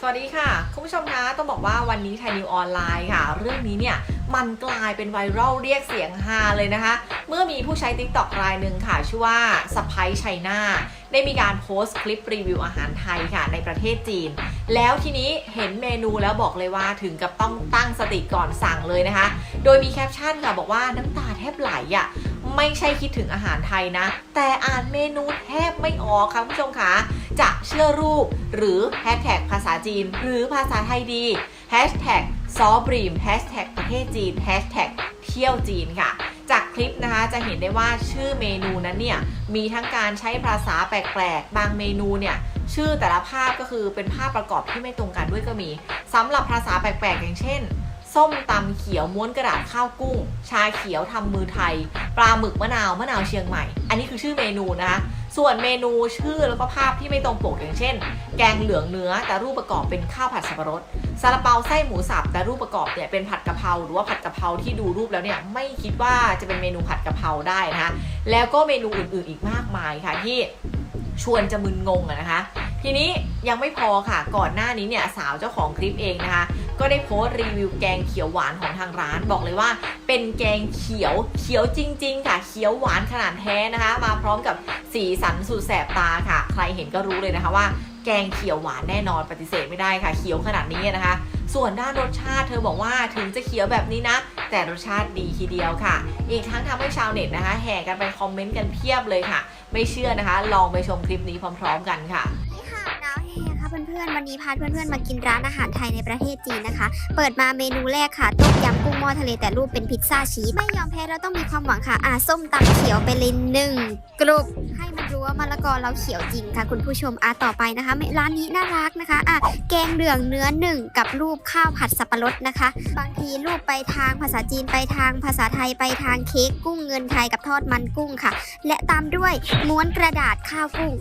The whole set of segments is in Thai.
สวัสดีค่ะ คุณผู้ชมคะต้องบอกว่าวันนี้ไทยนิวออนไลน์ค่ะ เรื่องนี้เนี่ยมันกลายเป็นไวรัลเรียกเสียงฮาเลยนะคะ เมื่อมีผู้ใช้ t ิ k t o k รายหนึ่งค่ะชื่อว่าสไปชัยนาได้มีการโพสต์คลิปรีวิวอาหารไทยค่ะในประเทศจีน แล้วทีนี้เห็นเมนูแล้วบอกเลยว่าถึงกับต้องตั้งสติก่อนสั่งเลยนะคะ โดยมีแคปชั่นค่ะบอกว่าน้ำตาแทบไหลอะไม่ใช่คิดถึงอาหารไทยนะ แต่อ่านเมนูแทบไม่ออกค่ะคุณผู้ชมคะ จะเชื่อรูป หรือแฮชแท็กภาษาจีน หรือภาษาไทยดีแฮชแท็กซอบรีมแฮชแท็กประเทศจีนแฮชแท็กเที่ยวจีนค่ะ จากคลิปนะคะจะเห็นได้ว่าชื่อเมนูนั้นเนี่ย มีทั้งการใช้ภาษาแปลกๆ บางเมนูเนี่ยชื่อแต่ละภาพก็คือเป็นภาพประกอบที่ไม่ตรงกันด้วยก็มีสำหรับภาษาแปลกๆ อย่างเช่น ส้มตำเขียวม้วนกระดาษข้าวกุ้ง ชาเขียวทำมือไทย ปลาหมึกมะนาวมะนาวเชียงใหม่ อันนี้คือชื่อเมนูนะคะส่วนเมนูชื่อแล้วก็ภาพที่ไม่ตรงปกอย่างเช่น แกงเหลืองเนื้อแต่รูปประกอบเป็นข้าวผัดสับปะรดซาลาเปาไส้หมูสับแต่รูปประกอบเนี่ยเป็นผัดกะเพราหรือว่าผัดกะเพราที่ดูรูปแล้วเนี่ยไม่คิดว่าจะเป็นเมนูผัดกะเพราได้นะคะแล้วก็เมนูอื่นๆอีกมากมายค่ะที่ชวนจะมึนงงอะนะคะ ทีนี้ยังไม่พอค่ะก่อนหน้านี้เนี่ยสาวเจ้าของคลิปเองนะคะ ก็ได้โพสต์รีวิวแกงเขียวหวานของทางร้านบอกเลยว่า เป็นแกงเขียวเขียวจริง ๆ ค่ะเขียวหวานขนาดแท้นะคะ มาพร้อมกับสีสันสุดแสบตาค่ะ ใครเห็นก็รู้เลยนะคะว่าแกงเขียวหวานแน่นอนปฏิเสธไม่ได้ค่ะเขียวขนาดนี้นะคะ ส่วนด้านรสชาติเธอบอกว่าถึงจะเขียวแบบนี้นะ แต่รสชาติดีทีเดียวค่ะ อีกทั้งทำให้ชาวเน็ตนะคะ แห่กันไปคอมเมนต์กันเพียบเลยค่ะ ไม่เชื่อนะคะ ลองไปชมคลิปนี้พร้อม ๆ กันค่ะ พื่อนๆ วันนี้พาเพื่อนๆ มากินร้านอาหารไทยในประเทศจีนนะคะ เปิดมาเมนูแรกค่ะต้มยำกุ้งหม้อทะเลแต่รูปเป็นพิซซ่าชีส ไม่ยอมแพ้เราต้องมีความหวังค่ะ อ่าส้มตำเขียวไปเลยหนึ่งกรุบให้มันรู้ว่ามะละกอเราเขียวจริงค่ะ คุณผู้ชมอะต่อไปนะคะ ร้านนี้น่ารักนะคะอะแกงเหลืองเนื้อหนึ่งกับรูปข้าวผัดสับปะรดนะคะ บางทีรูปไปทางภาษาจีนไปทางภาษาไทยไปทางเค้กกุ้งเงินไทยกับทอดมันกุ้งค่ะ และตามด้วยม้วนกระดาษข้าวกุ้ง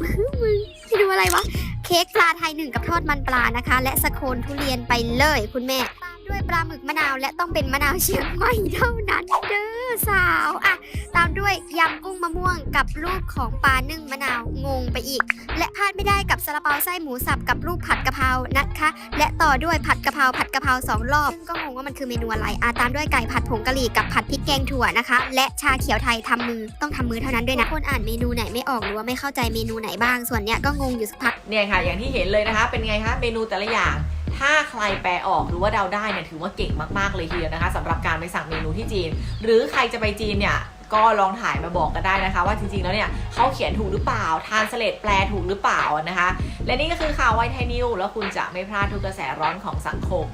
มึงให้ดูอะไรวะ เค้กปลาไทยหนึ่งกับทอดมันปลานะคะ และสโคนทุเรียนไปเลยคุณแม่ ตามด้วยปลาหมึกมะนาวและต้องเป็นมะนาวเชียงใหม่เท่านั้นเด้อสาวอะ ตามด้วยยำกุ้งมะม่วงกับรูปของปลานึ่งมะนาวงงไปอีก และพลาดไม่ได้กับซาลาเปาไส้หมูสับกับรูปผัดกะเพรานะคะ และต่อด้วยผัดกะเพราผัดกะเพราสองรอบก็งงว่ามันคือเมนูอะไรอะตามด้วยไก่ผัดผงกะหรี่กับผัดพริกแกงถั่วนะคะ และชาเขียวไทยทำมือต้องทำมือเท่านั้นด้วยนะคนอ่านเมนูไหนไม่ออกหรือว่าไม่เข้าใจเมนูไหนบ้าง ส่วนเนี้ยก็งงอยู่สักพักเนี่ยค่ะ อย่างที่เห็นเลยนะคะ เป็นไงคะเมนูแต่ละอย่างถ้าใครแปลออกหรือว่าเดาได้เนี่ยถือว่าเก่งมากๆเลยทีเดียวนะคะสำหรับการไปสั่งเมนูที่จีน หรือใครจะไปจีนเนี่ย ก็ลองถ่ายมาบอกกันได้นะคะ ว่าจริงๆแล้วเนี่ยเขาเขียนถูกหรือเปล่าทานสเลตแปลถูกหรือเปล่านะคะ และนี่ก็คือข่าวไวไทยนิวแล้วคุณจะไม่พลาดทุกกระแสร้อนของสังคม